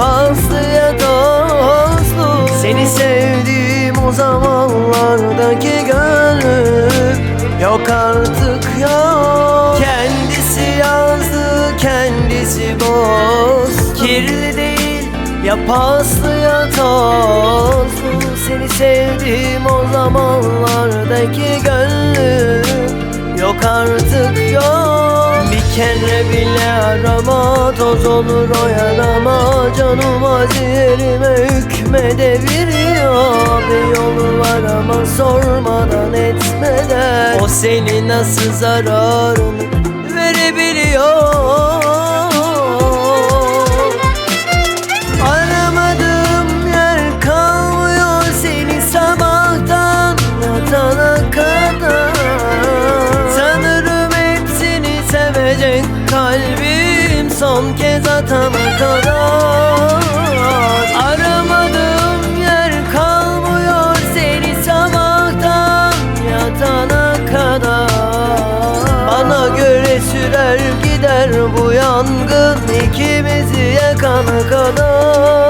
ya paslı ya tozlu Seni sevdiğim o zamanlardaki gönlüm. Yok artık yok. Kendisi yazdı kendisi boz. Kirli değil ya paslı ya Seni sevdiğim o zamanlardaki gönlüm. Yok artık yok kere bile arama Toz olur o yanama. Canıma ciğerime hükmedeviriyor Bir yolu var ama sormadan etmeden. O seni nasıl zararını verebiliyor son kez atana kadar. Aramadığım yer kalmıyor seni sabahtan yatana kadar. Bana göre sürer gider bu yangın ikimizi yakana kadar